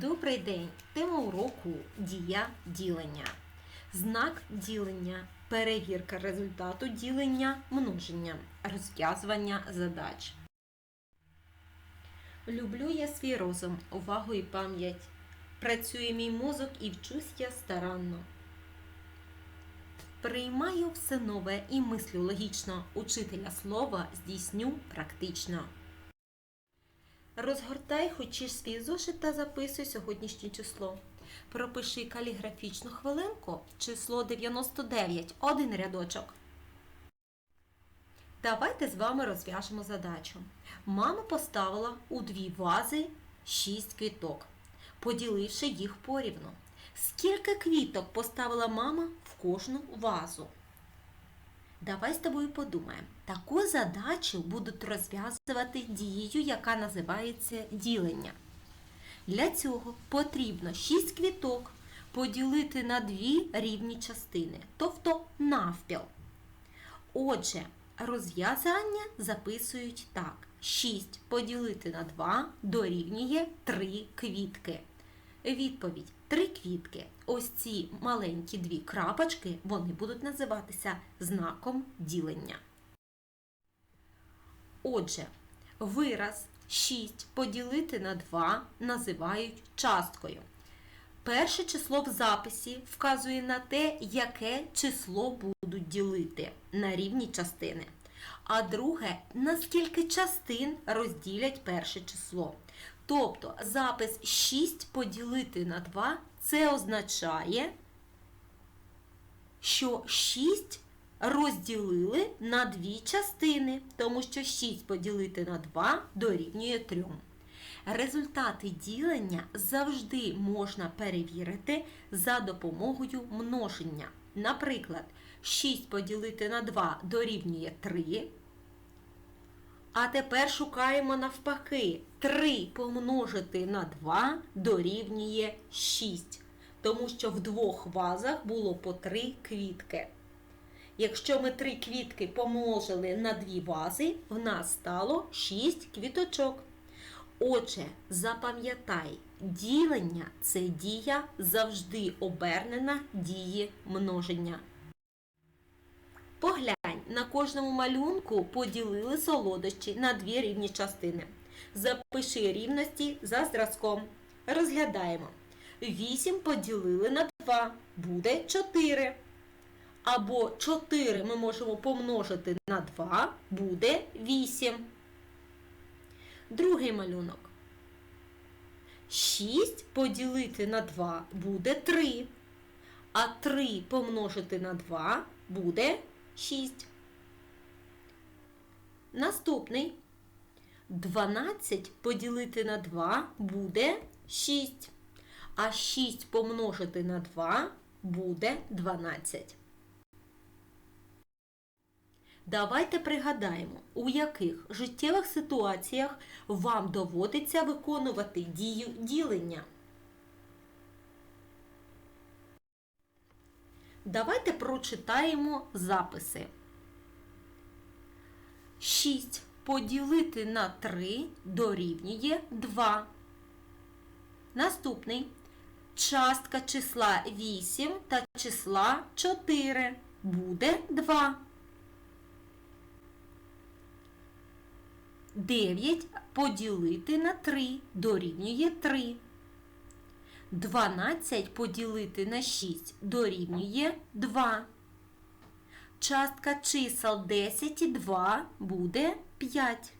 Добрий день! Тема уроку дія ділення. Знак ділення, перевірка результату ділення, множення, розв'язування задач. Люблю я свій розум, увагу і пам'ять. Працює мій мозок і вчусь я старанно. Приймаю все нове і мислю логічно. Учителя слова здійсню практично. Розгортай хочеш свій зошит та записуй сьогоднішнє число. Пропиши каліграфічну хвилинку, число 99, один рядочок. Давайте з вами розв'яжемо задачу. Мама поставила у дві вази 6 квіток, поділивши їх порівну. Скільки квіток поставила мама в кожну вазу? Давай з тобою подумаємо. Таку задачу будуть розв'язувати дією, яка називається ділення. Для цього потрібно 6 квіток поділити на дві рівні частини, тобто навпіл. Отже, розв'язання записують так: 6 поділити на 2 дорівнює 3 квітки. Відповідь: 3 квітки. Ось ці маленькі дві крапочки, вони будуть називатися знаком ділення. Отже, вираз 6 поділити на 2 називають часткою. Перше число в записі вказує на те, яке число будуть ділити на рівні частини. А друге, на скільки частин розділять перше число. Тобто запис 6 поділити на 2 це означає, що 6 розділили на дві частини, тому що 6 поділити на 2 дорівнює 3. Результати ділення завжди можна перевірити за допомогою множення. Наприклад, 6 поділити на 2 дорівнює 3. А тепер шукаємо навпаки. 3 помножити на 2 дорівнює 6. Тому що в двох вазах було по 3 квітки. Якщо ми 3 квітки помножили на 2 вази, в нас стало 6 квіточок. Отже, запам'ятай, ділення це дія завжди обернена дії множення. Поглянь, на кожному малюнку поділили солодощі на дві рівні частини. Запиши рівності за зразком. Розглядаємо. 8 поділили на 2, буде 4. Або 4 ми можемо помножити на 2, буде 8. Другий малюнок. 6 поділити на 2 буде 3. А 3 помножити на 2 буде 6. Наступний 12 поділити на 2 буде 6. А 6 помножити на 2 буде 12. Давайте пригадаємо, у яких життєвих ситуаціях вам доводиться виконувати дію ділення. Давайте прочитаємо записи. 6 поділити на 3 дорівнює 2. Наступний частка числа 8 та числа 4 буде 2. 9 поділити на 3 дорівнює 3. 12 поділити на 6 дорівнює 2. Частка чисел 10 і 2 буде 5.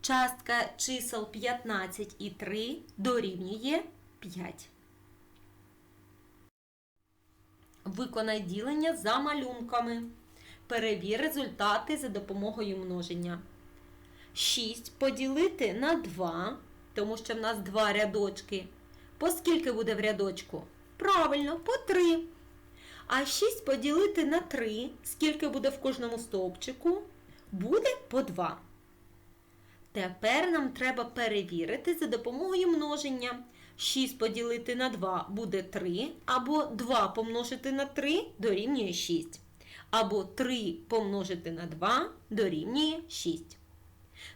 Частка чисел 15 і 3 дорівнює 5. Виконай ділення за малюнками. Перевір результати за допомогою множення. 6 поділити на 2, тому що в нас два рядочки. По скільки буде в рядочку? Правильно, по 3. А 6 поділити на 3, скільки буде в кожному стовпчику? Буде по 2. Тепер нам треба перевірити за допомогою множення. 6 поділити на 2 буде 3, або 2 помножити на 3 дорівнює 6. Або 3 помножити на 2 дорівнює 6.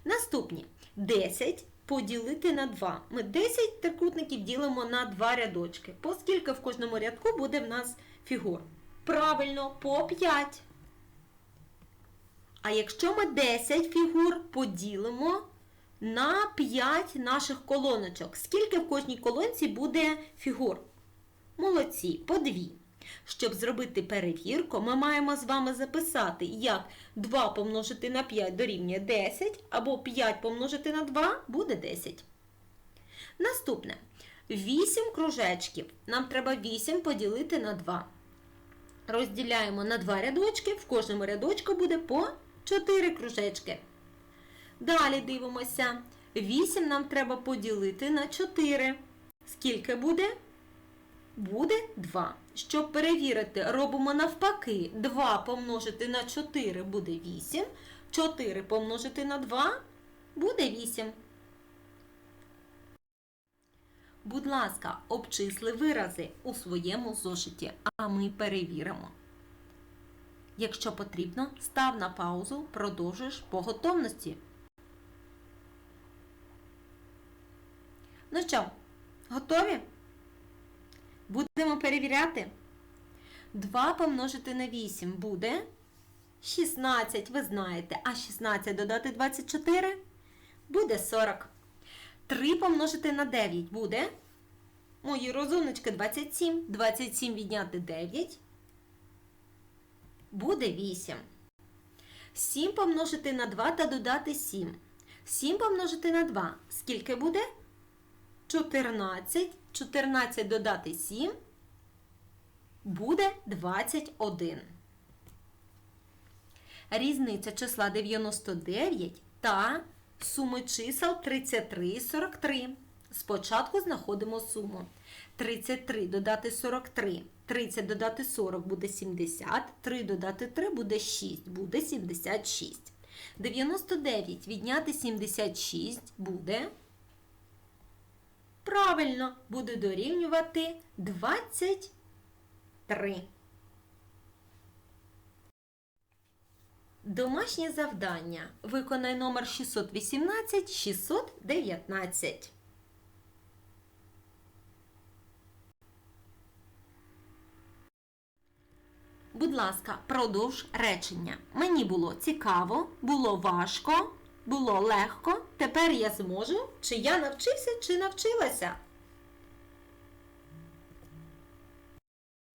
Наступні 10 поділити на 2. Ми 10 трикутників ділимо на 2 рядочки. Поскільки в кожному рядку буде в нас фігур? Правильно, по 5. А якщо ми 10 фігур поділимо на 5 наших колоночок, скільки в кожній колонці буде фігур? Молодці, по 2. Щоб зробити перевірку, ми маємо з вами записати, як 2 помножити на 5 дорівнює 10, або 5 помножити на 2 буде 10. Наступне. 8 кружечків. Нам треба 8 поділити на 2. Розділяємо на 2 рядочки, в кожному рядочку буде по 4 кружечки. Далі дивимося. 8 нам треба поділити на 4. Скільки буде? Буде 2. Щоб перевірити, робимо навпаки. 2 помножити на 4 буде 8. 4 помножити на 2 буде 8. Будь ласка, обчисли вирази у своєму зошиті, а ми перевіримо. Якщо потрібно, став на паузу, продовжуєш по готовності. Ну що, готові? Будемо перевіряти. 2 помножити на 8 буде 16, ви знаєте. А 16 додати 24 буде 40. 3 помножити на 9 буде. Мої розумнички 27. 27 відняти 9 буде 8. 7 помножити на 2 та додати 7. 7 помножити на 2. Скільки буде? 14. 14 додати 7 буде 21. Різниця числа 99 та суми чисел 33 і 43. Спочатку знаходимо суму. 33 додати 43. 30 додати 40 буде 70. 3 додати 3 буде 6, буде 76. 99 відняти 76 буде. Правильно, буде дорівнювати 23. Домашнє завдання. Виконай номер 618 619. Будь ласка, продовж речення. Мені було цікаво, було важко, було легко. Тепер я зможу, чи я навчився, чи навчилася.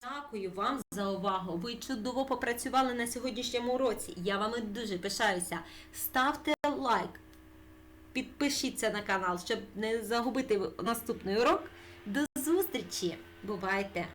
Дякую вам за увагу. Ви чудово попрацювали на сьогоднішньому уроці. Я вами дуже пишаюся. Ставте лайк, підпишіться на канал, щоб не загубити наступний урок. До зустрічі! Бувайте!